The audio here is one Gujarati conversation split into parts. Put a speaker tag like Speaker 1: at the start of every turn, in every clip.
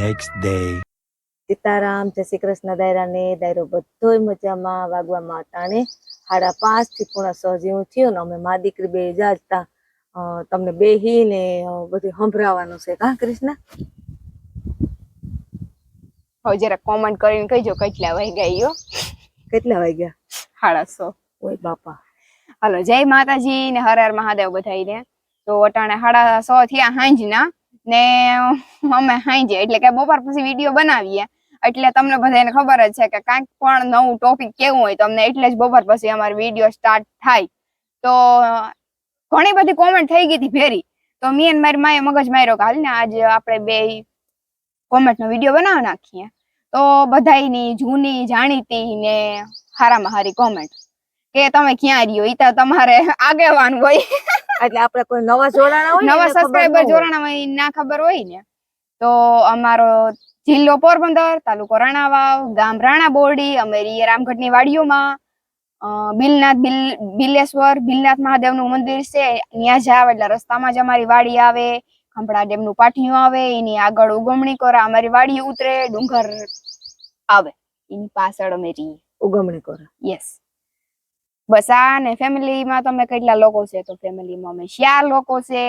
Speaker 1: next day.
Speaker 2: સીતારામ જય શ્રી કૃષ્ણ દાયરાને દાયરો બધોય મજામાં વાગવામાં માતાને સાડા પાંચથી પૂણા છ જેવું થયું ને અમે મા દીકરી બે જાજતા તમને બેહી ને બધું સંભળાવવાનું છે કા કૃષ્ણ?
Speaker 3: હવે જરા કોમેન્ટ કરીને કહીજો કેટલા વાગ્યા યો
Speaker 2: કેટલા વાગ્યા?
Speaker 3: સાડાસો
Speaker 2: ઓય બાપા.
Speaker 3: હાલો જય માતાજી ને હર હર મહાદેવ બધાઈને તો અટાણે સાડા સો થયા હાંજના. ને અમે હાંજે, એટલે કે બપોર પછી વીડિયો બનાવીએ. એટલે તમને બધાને ખબર જ છે કે કાંઈક પણ નવું ટોપિક કેવું હોય તમને એટલે જ બપોર પછી અમારો વીડિયો સ્ટાર્ટ થાય. તો ઘણી બધી કોમેન્ટ થઈ ગઈ હતી ભેરી. તો મી અને મારી માએ મગજ માર્યો કે હાલને આજે આપણે બે કોમેન્ટ નો વીડિયો બનાવી નાખીએ. તો બધાયની જૂની જાણીતી ને હારામાં હારી કોમેન્ટ કે તમે ક્યાં રહ્યો? એ તો તમારે આગેવાન હોય.
Speaker 2: એટલે આપણે કોઈ નવા જોડાણા હોય
Speaker 3: નવા સબસ્ક્રાઇબર જોડાણા હોય. ના ખબર હોય ને તો અમારો જિલ્લો પોરબંદર તાલુકો રાણાવાવ ગામ રાણા બોરડી અમે રહીએ રામગઢની વાડીઓમાં બિલનાથ બિલ બિલેશ્વર બિલનાથ મહાદેવનું મંદિર છે ત્યાં જાવ એટલે રસ્તામાં જ અમારી વાડી આવે ખંભડા ડેમનું પાટિયું આવે એની આગળ ઉગમણી કોરા અમારી વાડી ઉતરે ડુંગર આવે એની પાછળ અમે રહીએ.
Speaker 2: ઉગમણી કરો.
Speaker 3: યસ બસ આ ને ફેમિલીમાં તમે કેટલા લોકો છે તો ફેમિલીમાં અમે ચાર લોકો છે.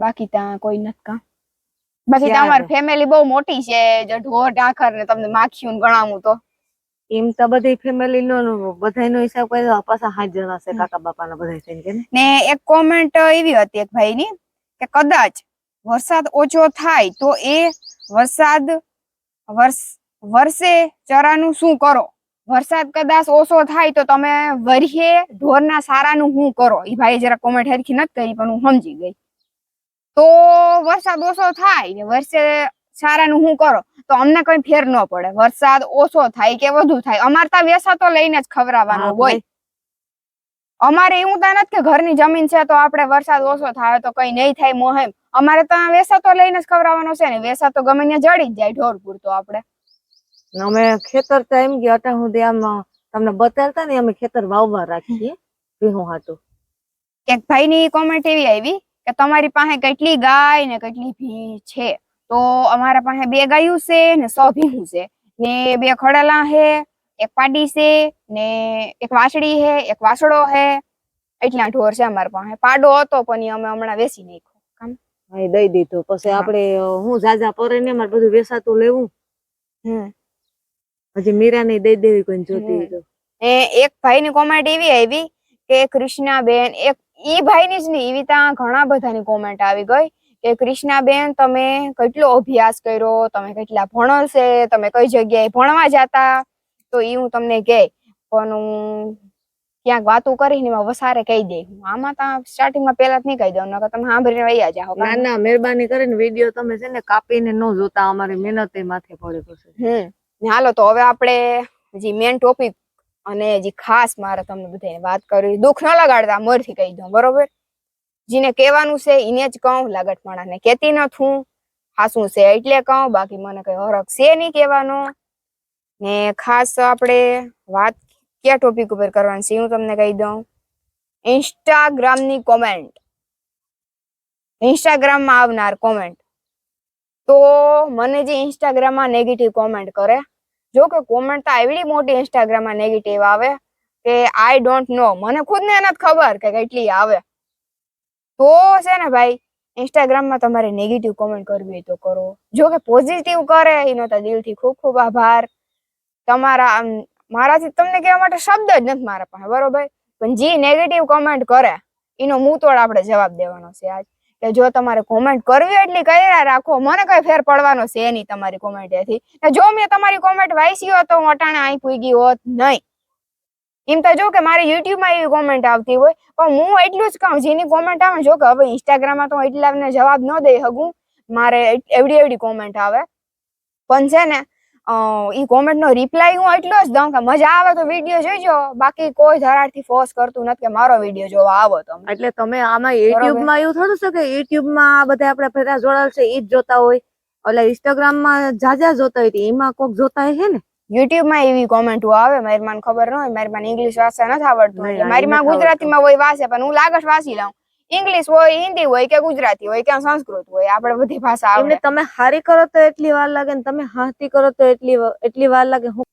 Speaker 3: બાકી ત્યાં કોઈ નથી કા? બાકી તમારી ફેમિલી બહુ મોટી છે જો ઢોર ઢાખર ને તમને માખીયું ગણાવું તો.
Speaker 2: એમ તો બધી ફેમિલી નો બધાનો હિસાબ કરી દો પાછા સાત જણા છે કાકા બાપા ના બધા થઈને ને
Speaker 3: એક કોમેન્ટ એવી હતી એક ભાઈ ની કે કદાચ વરસાદ ઓછો થાય તો એ વરસાદ વર્ષે ચરાનું શું કરો? વરસાદ કદાચ ઓછો થાય તો તમે વરીએ ઢોરના સારાનું હું કરો? એ ભાઈ જરા કોમેન્ટ હરખી નથી કરી પણ હું સમજી ગઈ. તો વરસાદ ઓછો થાય ને વર્ષે સારાનું હું કરો તો અમને કઈ ફેર ન પડે. વરસાદ ઓછો થાય કે વધુ થાય? અમારે ત્યાં વેસા તો લઈને જ ખવડાવવાનો હોય. અમારે એવું ત્યાં નથી કે ઘરની જમીન છે તો આપણે વરસાદ ઓછો થાય તો કઈ નહીં થાય મોહેમ અમારે ત્યાં વેસા તો લઈને જ ખવડાવવાનો છે ને. વેસા તો ગમે ત્યાં જડી જ જાય ઢોર પૂરતો આપણે.
Speaker 2: અમે ખેતર તો એમ ગયા અટા સુધી આમ તમને બતાવતા ને અમે ખેતર વાવવા રાખીએ. ભીહું હાટું.
Speaker 3: ભાઈ ની કોમેન્ટ એવી આવી કે તમારી પાસે કેટલી ગાય ને કેટલી ભી છે? તો અમારા પાસે બે ગાયું છે ને સો ભીહું છે. ને બે ખડેલા છે એક પાડી છે ને એક વાછડી છે એક વાસડો છે. એટલા ઢોર છે અમારા પાસે. પાડો હતો પણ અમે હમણાં વેસી નાખ્યો.
Speaker 2: હા, દઈ દીધું. પછી આપણે હું જાજા પરે ને મારે બધું વેસાતું લેવું.
Speaker 3: હમ.
Speaker 2: હજી મીરા ને દઈ દેવી કોઈ જોતી હોય તો.
Speaker 3: એ એક ભાઈની કોમેન્ટ એવી આવી કે કૃષ્ણાબેન એક ઈ ભાઈની જ નહીં એવી ત્યાં ઘણા બધાની કોમેન્ટ આવી ગઈ કે કૃષ્ણાબેન તમે કેટલો અભ્યાસ કર્યો તમે કેટલા ભણો છે તમે કઈ જગ્યાએ ભણવા જાતા? તો ઈ હું તમને કહે પણ હું ક્યાંક વાતું કરીને એમાં વસારે કહી દઈ આમાં તો સ્ટાર્ટિંગમાં પહેલા જ નહીં કહી દઉં નકર તમે સાંભળીને વૈયા જાઓ
Speaker 2: ના ના મહેરબાની કરીને વીડિયો તમે છે ને કાપીને ન જોતા અમારી મહેનત એ માથે પડે પછી.
Speaker 3: હમ. ને હાલો, તો હવે આપણે જે મેન ટોપિક અને જે ખાસ મારે તમને બધાને વાત કરવી દુઃખ ન લગાડતા, મોરથી કહી દઉં, બરોબર? જેને કહેવાનું છે એને જ કહું લાગટ માણસને કહેતી નથી હાસું છે એટલે કહું, બાકી મને કઈ હરખ છે નહીં કહેવાનો. ને ખાસ આપણે વાત કયા ટોપિક ઉપર કરવાની છે હું તમને કહી દઉં. ઇન્સ્ટાગ્રામની કોમેન્ટ ઇન્સ્ટાગ્રામમાં આવનાર કોમેન્ટ તો મને જે ઇન્સ્ટાગ્રામમાં નેગેટિવ કોમેન્ટ કરે, જો કે કોમેન્ટ તો એવડી મોટી ઇન્સ્ટાગ્રામમાં નેગેટિવ આવે, કે આઈ ડોન્ટ નો મને ખુદને નથી ખબર કે કેટલી આવે. તો છે ને ભાઈ ઇન્સ્ટાગ્રામમાં તમારે નેગેટિવ કોમેન્ટ કરવી હોય તો કરો. જો કે પોઝિટિવ કરે, એનો તો દિલથી ખૂબ ખૂબ આભાર. તમારા મારાથી તમને કહેવા માટે શબ્દ જ નથી મારા પાસે, બરોબર? પણ જે નેગેટિવ કોમેન્ટ કરે, એનો મૂતોડ આપણે જવાબ દેવાનો છે આજ. કે જો તમારે કોમેન્ટ કરવી એટલી કર્યા રાખો. મને કઈ ફેર પડવાનો છે નહીં તમારી કોમેન્ટ એથી. જો મેં તમારી કોમેન્ટ વાંચી હોત તો હું અટાણે અહીં પૂગી હોત નહીં. એમ તો જો કે મારી યુટ્યુબમાં એવી કોમેન્ટ આવતી હોય. પણ હું એટલું જ કહું, જેની કોમેન્ટ આવે જો કે હવે ઇન્સ્ટાગ્રામમાં તો હું એટલાને જવાબ ન દઈ શકું. મારે એવડી એવડી કોમેન્ટ આવે. પણ છે ને ઈ કોમેન્ટનો રિપ્લાય હું એટલો જ દઉં કે મજા આવે તો વીડિયો જોઈજો. બાકી કોઈ ધરાડથી ફોર્સ કરતું નથી કે મારો વીડિયો જોવા આવો તો
Speaker 2: એટલે તમે આમાં યુટ્યુબમાં એવું થતું છે કે યુટ્યુબમાં આ બધા આપણે ફેરા જોડાયેલ છે એ જ જોતા હોય? એટલે ઇન્સ્ટાગ્રામમાં જાજા જોતા હોય તો એમાં કોક જોતા છે ને?
Speaker 3: યુટ્યુબમાં એવી કોમેન્ટો આવે મારી માન ખબર ન હોય મારી માન ઇંગ્લિશ વાંચતા નથી આવડતું. મારી માં ગુજરાતીમાં હોય વાંચે પણ હું લાગત વાંચી લઉં. ઇંગ્લિશ હોય હિન્દી હોય કે ગુજરાતી હોય કે સંસ્કૃત હોય આપણે બધી ભાષા આવડે.
Speaker 2: તમે હારી કરો તો એટલી વાર લાગે ને તમે હાથી કરો તો એટલી એટલી વાર લાગે. હું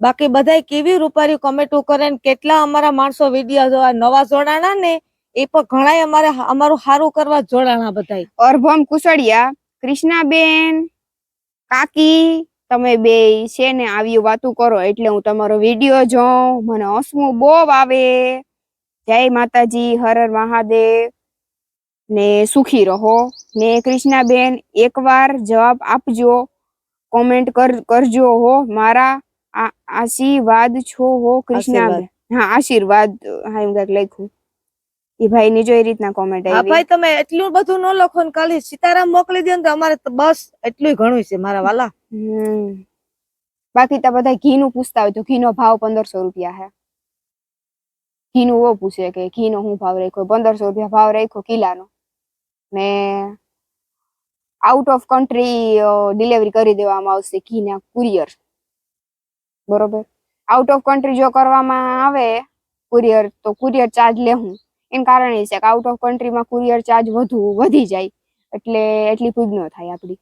Speaker 2: બાકી બધાય કેવી રૂપારી કોમેન્ટો કરે ને કેટલા અમારા માણસો વીડિયો જોવા નવા જોડાણા ને એ પણ ઘણાય અમારે અમારું સારું કરવા જોડાણા બધાય.
Speaker 3: અર્ભમ કુસડિયા કૃષ્ણાબેન કાકી તમે બે છે ને આવી વાતું કરો એટલે હું તમારો વીડિયો જોઉં મને હસવું બહુ આવે. જય માતાજી હર હર મહાદેવ. ને સુખી રહો. ને કૃષ્ણાબેન એકવાર જવાબ આપજો. કોમેન્ટ કર કરજો હો. મારા આશીર્વાદ છો હો કૃષ્ણાબેન. હા આશીર્વાદ. હા એમ કંઈક લખ્યું. એ ભાઈ ની જો એ રીતના કોમેન્ટ આવી.
Speaker 2: ભાઈ તમે એટલું બધું ન લખો ને ખાલી સીતારામ મોકલી દો ને તો અમારે તો બસ એટલું ઘણું છે મારા વાલા.
Speaker 3: હમ. બાકી તો બધા ઘી નું પૂછતા હોય તો ઘી નો ભાવ પંદરસો રૂપિયા હે. ઘી ઓ પૂછે કે ઘીનો શું ભાવ રાખ્યો? પંદરસો રૂપિયા ભાવ રાખ્યો કિલાનો. ને આઉટ ઓફ કન્ટ્રી ડિલિવરી કરી દેવામાં આવશે ઘીના કુરિયર બરોબર? આઉટ ઓફ કન્ટ્રી જો કરવામાં આવે કુરિયર તો કુરિયર ચાર્જ લેવું એનું કારણ એ છે કે આઉટ ઓફ કન્ટ્રીમાં કુરિયર ચાર્જ વધુ, વધી જાય. એટલે એટલી ભૂગ ન થાય આપણી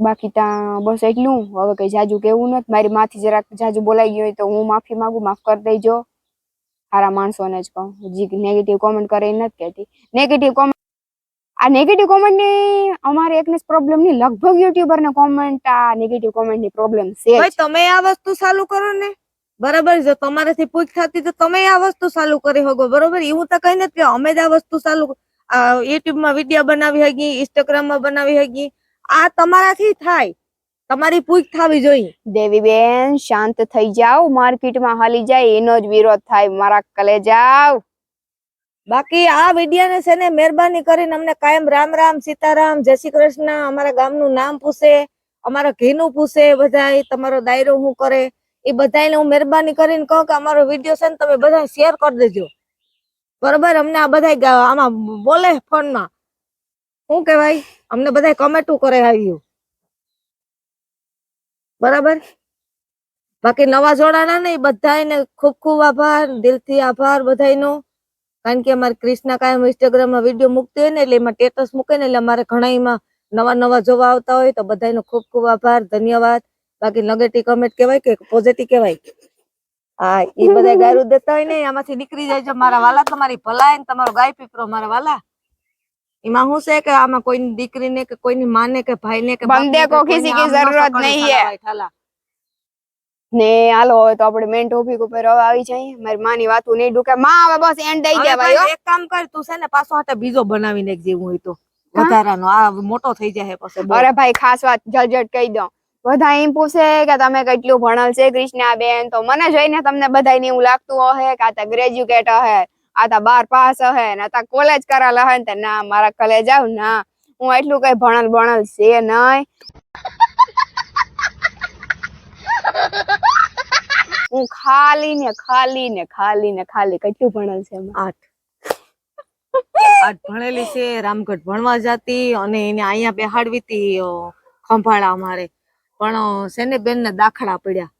Speaker 3: બાકી ત્યાં બસ એટલું. હવે કઈ જાજુ કેવું નથી મારી માથી જરાક જાજુ બોલાઈ ગયું હોય તો હું માફી માંગુ, માફ કરી દેજો. સારા માણસોને જ કહું. જે નેગેટિવ કોમેન્ટ કરે એ નથી કહેતી. નેગેટિવ કોમેન્ટ આ નેગેટિવ કોમેન્ટની અમારે એકને પ્રોબ્લેમ નહીં. લગભગ યુટ્યુબર ને કોમેન્ટ આ નેગેટિવ કોમેન્ટની પ્રોબ્લેમ છે
Speaker 2: ભાઈ, તમે આ વસ્તુ ચાલુ કરો ને. બરાબર, જો તમારાથી પૂછ તો તમે આ વસ્તુ ચાલુ કરી શકો બરોબર? એવું તો કઈ નથી અમે જ આ વસ્તુ ચાલુ યુટ્યુબમાં વીડિયો બનાવી હગી ઇન્સ્ટાગ્રામમાં બનાવી હગી. આ તમારાથી થાય. તમારી પૂછ થવી જોઈએ.
Speaker 3: દેવીબેન શાંત થઈ જાવ માર્કેટમાં હાલી જાય એનો જ વિરોધ થાય. મારા કલે જાવ
Speaker 2: બાકી આ વિડિયાને છે ને મહેરબાની કરીને અમને કાયમ રામ રામ સીતારામ જય શ્રી કૃષ્ણ અમારા ગામનું નામ પૂછે અમારા ઘીનું પૂછે બધાય તમારો દાયરો શું કરે એ બધાને હું મહેરબાની કરીને કહું કે અમારો વીડિયો છે ને તમે બધા શેર કરી દેજો. બરોબર? અમને આ બધા આમાં બોલે ફોનમાં. શું કહેવાય? અમને બધા કમેન્ટું કરે આવ્યું બરાબર? બાકી નવા જોડાના ને બધાને ખૂબ ખૂબ આભાર, દિલથી આભાર બધાનો કારણ કે અમારે ક્રિષ્ના કાયમ ઇન્સ્ટાગ્રામમાં વીડિયો મૂકતી હોય ને, એટલે એમાં સ્ટેટસ મૂકે ને, એટલે અમારે ઘણા એમાં નવા નવા જોવા આવતા હોય, તો બધાનો ખૂબ ખૂબ આભાર, ધન્યવાદ. બાકી નેગેટિવ કમેન્ટ કહેવાય કે પોઝિટિવ કહેવાય? હા એ બધા ગાયરું દેતા હોય ને આમાંથી નીકળી જાય છે. મારા વાલા, તમારી ભલાઈ ને તમારો ગાય પીપરો મારા વાલા. એમાં શું છે કે આમાં કોઈની દીકરીને કે કોઈની માને કે ભાઈને કે
Speaker 3: બંદે
Speaker 2: કો
Speaker 3: કિસી કી જરૂરત નહીં હે. ને હાલો હવે તો આપણે મેન ટોપિક ઉપર હવે આવી જઈએ. મારી માની વાતું નહીં ડુકે. માં હવે બસ એન્ડ થઈ દે ભાઈ
Speaker 2: ભાઈ એક કામ કર તું છે ને પાછો હાથે બીજો બનાવી નાખ જેવું હોય તો. વધારાનો. આ મોટો થઈ જાય પછી
Speaker 3: અરે ભાઈ ખાસ વાત જલજટ કહી દઉં. બધા એમ પૂછે કે તમે કેટલું ભણેલ છે કૃષ્ણા બેન તો મને જોઈને તમને બધાને એવું લાગતું હશે કે આ તો ગ્રેજ્યુકેટ હશે આ તો બાર પાસ હે ને તા કોલેજ કરાલા હે ને ના, મારા કોલેજ આવ ના. હું એટલું કઈ ભણલ ભણલ છે નહીં. હું ખાલી ને ખાલી ને ખાલી ને ખાલી કેટલું ભણેલ છે?
Speaker 2: આઠ. આઠ ભણેલી છે, રામગઢ ભણવા જતી અને એને અહીંયા બેહાડવી હતી ખંભાળા અમારે. પણ સેને બેન ને દાખલા પડ્યા.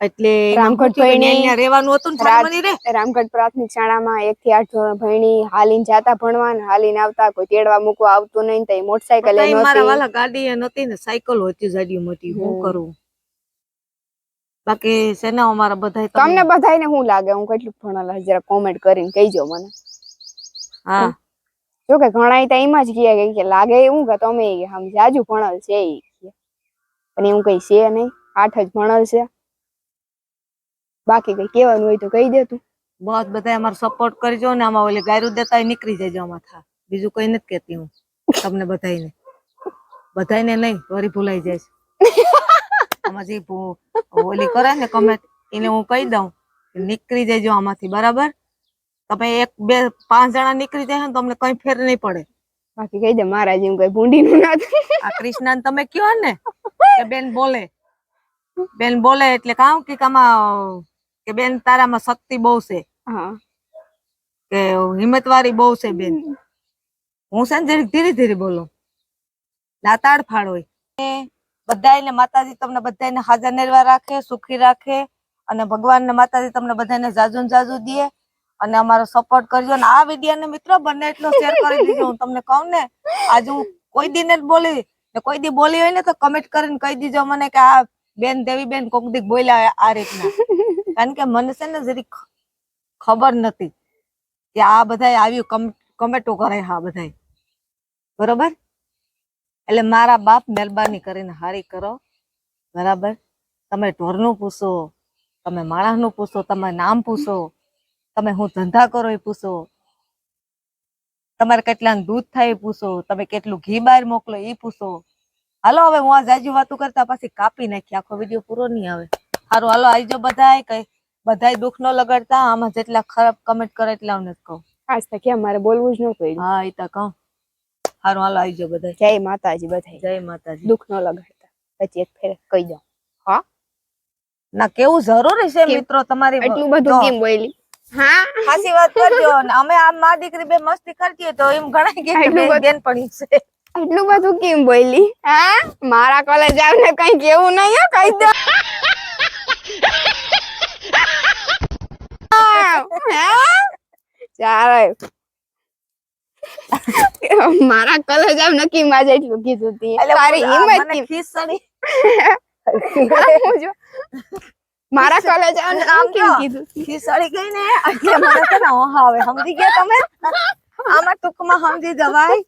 Speaker 2: એટલે
Speaker 3: રામગઢ ભણી.
Speaker 2: રહેવાનું હતું ને
Speaker 3: રામગઢ પ્રાથમિક શાળામાં એક થી આઠ ધોરણ ભણી હાલીને જાતા ભણવા ને હાલીને આવતા કોઈ તેડવા મૂકવા આવતું નહીં તો મોટરસાયકલ
Speaker 2: મારા વાલા ગાડી નતી ને સાયકલ હતી જાડી મોટી હું કરું? બાકી છે ને અમારા બધા
Speaker 3: તમને બધાયને હું લાગે? હું કેટલું ભણેલા જરા કોમેન્ટ કરીને કહીજો મને.
Speaker 2: હા.
Speaker 3: જો કે ઘણા તો એમ જ કહે કે- લાગે એવું કે તમે આમ જાજુ ભણેલ છે એ. પણ એવું કઈ છે નહીં. આઠ જ ભણેલ છે. બાકી કઈ કહેવાનું હોય તો કહી દે તું.
Speaker 2: બસ બધા અમારો સપોર્ટ કરજો ને આમાં ઓલી ગાયરું દેતા હોય નીકળી જજો આમાં થા. બીજું કઈ નથી કેતી હું તમને બધાને બધાને નહીં વરી ભૂલાઈ જાય છે. આમાં જે ઓલી કરે ને કમેન્ટ એને હું કહી દઉં નીકળી જજો આમાંથી બરાબર? તમે એક બે પાંચ જણા નીકળી જાય ને તમને કઈ ફેર નહીં પડે.
Speaker 3: બાકી કહી દે મહારાજ એમ કઈ ભૂંડીનું ના
Speaker 2: આ કૃષ્ણ તમે કયો ને બેન બોલે. બેન બોલે એટલે કામ કે આમાં કે બેન તારામાં શક્તિ બહુ છે. કે હિંમત વાળી બહુ છે બેન. હું છે ને ધીરે ધીરે બોલું. દાતાળ ફાળ હોય બધાયને માતાજી તમને બધાને હાજર નિર્વા રાખે સુખી રાખે અને ભગવાન ને માતાજી તમને બધાને જાજુ જાજુ દે અને અમારો સપોર્ટ કરજો અને આ વીડિયો ને મિત્રો બંને એટલો શેર કરી દીજો. હું તમને કહું ને આજે હું કોઈ દી નથી બોલી. ને કોઈ દી બોલી હોય ને તો કમેન્ટ કરીને કહી દીજો મને કે આ બેન દેવી બેન કોક દી બોલ્યા આ રીતના. કારણ કે મને છે ને જરી ખબર નથી કે આ બધા આવ્યું કમેન્ટો કરે હા બધા બરોબર? એટલે મારા બાપ મહેરબાની કરીને હારી કરો. બરાબર? તમે ઢોરનું પૂછો, તમે માણસનું પૂછો, તમે નામ પૂછો, તમે હું ધંધા કરો એ પૂછો. તમારે કેટલાનું દૂધ થાય એ પૂછો, તમે કેટલું ઘી બહાર મોકલો એ પૂછો. હાલો હવે હું આ જાજુ વાતું કરતા પાછી કાપી નાખી, આખો વીડિયો પૂરો નહીં આવે. સારું હાલો આવજો બધાય. કઈ બધાય દુઃખ ન લગાડતા આમાં જેટલા ખરાબ કમેન્ટ કરે એટલા અમને કહું.
Speaker 3: આજ તક મારે બોલવું જ ન પડ્યું
Speaker 2: હા એ તો કહું. સારું હાલો આવજો બધા
Speaker 3: જય માતાજી બધા
Speaker 2: જય માતાજી.
Speaker 3: દુઃખ ન લગાડતા. પછી એક ફેર કહી દઉં.
Speaker 2: ના કેવું જરૂરી છે મિત્રો તમારી
Speaker 3: એટલું બધું કેમ બોલી હા?
Speaker 2: સાચી વાત કરજો. અમે આ મા દીકરી બે મસ્તી કરતી તો એમ ગણાય કે
Speaker 3: એટલું
Speaker 2: બે
Speaker 3: બધું-
Speaker 2: છે.
Speaker 3: એટલું બધું કેમ બોલી હા? મારા કોલેજ આવીને કઈ કેવું નહીં કઈ કહી દો ચાલે મારા કોલેજ આમ નક્કી માં જ એટલું કીધું તી. તારી
Speaker 2: હિંમતથી
Speaker 3: કેમ
Speaker 2: ખીસ ચડી.
Speaker 3: હું જો- મારા કોલેજ
Speaker 2: આમ
Speaker 3: આમ કેમ કીધું
Speaker 2: ખીસડી ગઈ ને એટલે મને તો ને ઓહા આવે. સમજી ગયા તમે? આમાં ટૂંકમાં સમજી જવાય.